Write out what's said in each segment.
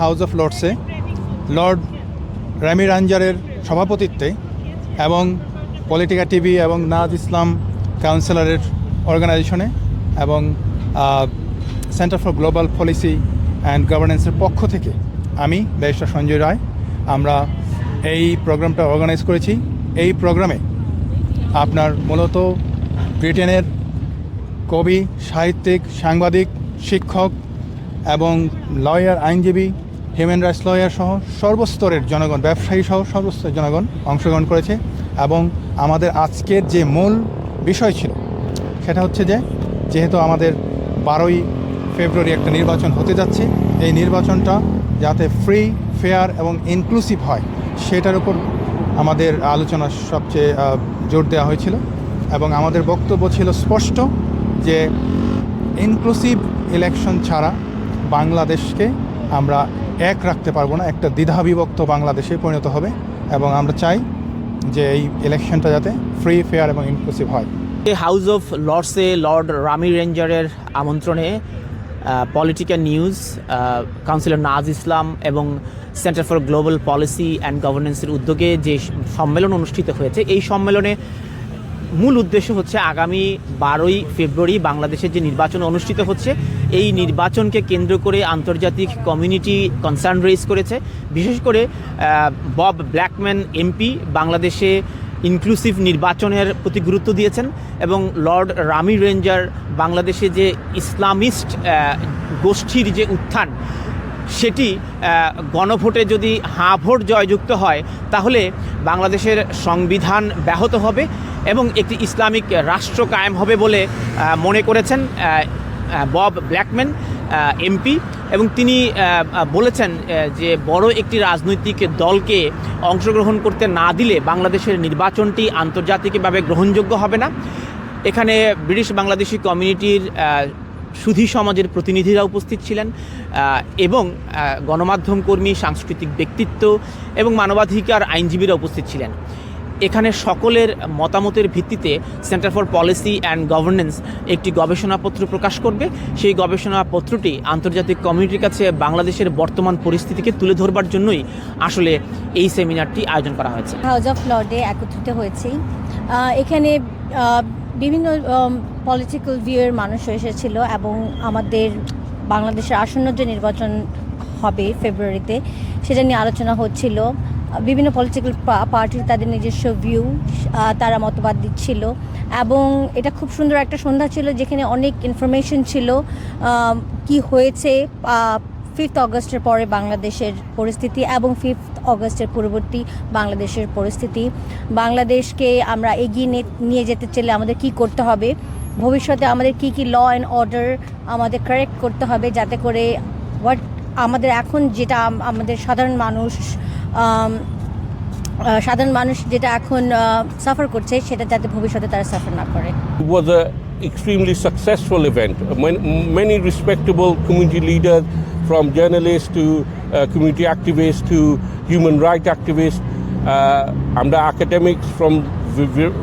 House of লর্ডসে Lord rummy রাঞ্জারের সভাপতিত্বে এবং পলিটিকা টিভি এবং নাজ ইসলাম কাউন্সিলরের অর্গানাইজেশনে এবং centre for global policy and গভর্নেন্সের পক্ষ থেকে আমি ব্যারিস্টার সঞ্জয় রায়, আমরা এই প্রোগ্রামটা অর্গানাইজ করেছি। এই প্রোগ্রামে আপনার মূলত ব্রিটেনের কবি, সাহিত্যিক, সাংবাদিক, শিক্ষক এবং লয়ার আইনজীবী হিউম্যান রাইটস লয়ার সহ সর্বস্তরের জনগণ, ব্যবসায়ী সহ সর্বস্তরের জনগণ অংশগ্রহণ করেছে এবং আমাদের আজকের যে মূল বিষয় ছিল, সেটা হচ্ছে যে যেহেতু আমাদের বারোই ফেব্রুয়ারি একটা নির্বাচন হতে যাচ্ছে, এই নির্বাচনটা যাতে ফ্রি ফেয়ার এবং ইনক্লুসিভ হয়, সেটার উপর আমাদের আলোচনা সবচেয়ে জোর দেওয়া হয়েছিল এবং আমাদের বক্তব্য ছিল স্পষ্ট যে ইনক্লুসিভ ইলেকশন ছাড়া বাংলাদেশকে আমরা এক রাখতে পারব না, একটা দ্বিধাবিভক্ত বাংলাদেশে পরিণত হবে এবং আমরা চাই যে এই ইলেকশনটা যাতে ফ্রি ফেয়ার এবং ইনক্লুসিভ হয়। এই হাউস অফ লর্ডসে লর্ড রামি রেঞ্জারের আমন্ত্রণে political news councillor Naz Islam এবং centre for global policy and গভর্নেন্সের উদ্যোগে যে সম্মেলন অনুষ্ঠিত হয়েছে, এই সম্মেলনে মূল উদ্দেশ্য হচ্ছে আগামী বারোই ফেব্রুয়ারি বাংলাদেশের যে নির্বাচন অনুষ্ঠিত হচ্ছে, এই নির্বাচনকে কেন্দ্র করে আন্তর্জাতিক কমিউনিটি কনসার্ন রেজ করেছে। বিশেষ করে বব ব্ল্যাকম্যান এমপি বাংলাদেশে ইনক্লুসিভ নির্বাচনের প্রতি গুরুত্ব দিয়েছেন এবং লর্ড রামি রেঞ্জার বাংলাদেশে যে ইসলামিস্ট গোষ্ঠীর যে উত্থান, সেটি গণভোটে যদি হাঁ ভোট জয়যুক্ত হয়, তাহলে বাংলাদেশের সংবিধান ব্যাহত হবে এবং একটি ইসলামিক রাষ্ট্র কায়েম হবে বলে মনে করেছেন বব ব্ল্যাকম্যান এমপি। এবং তিনি বলেছেন যে বড় একটি রাজনৈতিক দলকে অংশগ্রহণ করতে না দিলে বাংলাদেশের নির্বাচনটি আন্তর্জাতিকভাবে গ্রহণযোগ্য হবে না। এখানে ব্রিটিশ বাংলাদেশি কমিউনিটির সুধী সমাজের প্রতিনিধিরা উপস্থিত ছিলেন এবং গণমাধ্যম কর্মী, সাংস্কৃতিক ব্যক্তিত্ব এবং মানবাধিকার আইনজীবীরা উপস্থিত ছিলেন। এখানে সকলের মতামতের ভিত্তিতে centre for policy and governance একটি গবেষণাপত্র প্রকাশ করবে। সেই গবেষণাপত্রটি আন্তর্জাতিক কমিউনিটির কাছে বাংলাদেশের বর্তমান পরিস্থিতিকে তুলে ধরবার জন্যই আসলে এই সেমিনারটি আয়োজন করা হয়েছে। হাউস অফ লর্ডে একত্রিত হয়েছি। এখানে বিভিন্ন পলিটিক্যাল ভিউয়ের মানুষ এসেছিল এবং আমাদের বাংলাদেশের আসন্ন যে নির্বাচন হবে ফেব্রুয়ারিতে সেটা নিয়ে আলোচনা হচ্ছিল। বিভিন্ন পলিটিক্যাল পার্টির তাদের নিজস্ব ভিউ তারা মতবাদ দিচ্ছিল এবং এটা খুব সুন্দর একটা সন্ধ্যা ছিল যেখানে অনেক ইনফরমেশন ছিল কি হয়েছে ফিফথ অগস্টের পরে বাংলাদেশের পরিস্থিতি এবং ফিফথ অগস্টের পূর্ববর্তী বাংলাদেশের পরিস্থিতি। বাংলাদেশকে আমরা এগিয়ে নিয়ে যেতে চাইলে আমাদের কি করতে হবে? ভবিষ্যতে আমাদের কি কি ল অ্যান্ড অর্ডার আমাদের কারেক্ট করতে হবে যাতে করে হোয়াট আমাদের এখন যেটা আমাদের সাধারণ মানুষ সাধারণ মানুষ যেটা এখন সাফার করছে সেটা যাতে ভবিষ্যতে তারা সাফার না করে extremely successful event. Man- Many respectable community leaders, from journalists to uh, community activists to human rights activists, uh, and the academics from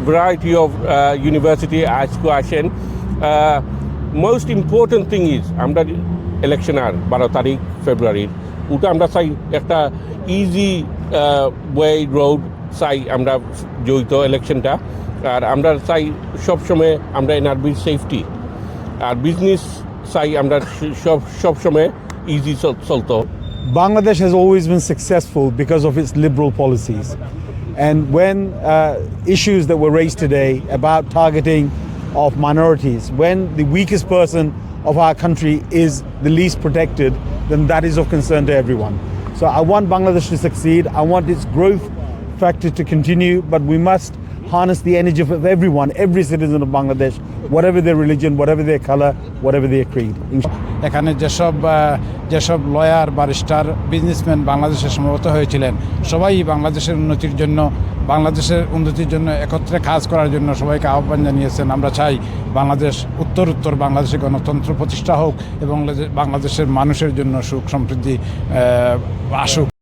variety of uh, university question. Uh, most important thing is আমরা election আর বারো তারিখ ফেব্রুয়ারির ওটা আমরা চাই একটা easy way road চাই আমরা জড়িত ইলেকশনটা আর আমরা চাই সবসময় আমরা এনআরবির সেফটি আর বিজনেস চাই আমরা সব সবসময় ইজি চলতো Bangladesh has always been successful because of its liberal policies. And when uh, issues that were raised today about targeting of minorities, when the weakest person of our country is the least protected, then that is of concern to everyone. So I want Bangladesh to succeed. I want its growth factor to continue, but we must harness the energy of everyone, every citizen of Bangladesh, whatever their religion, whatever their color, whatever their creed. এখানে যেসব যেসব lawyer barrister businessman বাংলাদেশে সমবেত হয়েছিলেন সবাই বাংলাদেশের উন্নতির জন্য বাংলাদেশের উন্নতির জন্য একত্রে কাজ করার জন্য সবাইকে আহ্বান জানিয়েছেন আমরা চাই বাংলাদেশ উত্তর উত্তর বাংলাদেশে গণতন্ত্র প্রতিষ্ঠা হোক এবং বাংলাদেশের মানুষের জন্য সুখ সমৃদ্ধি আসুক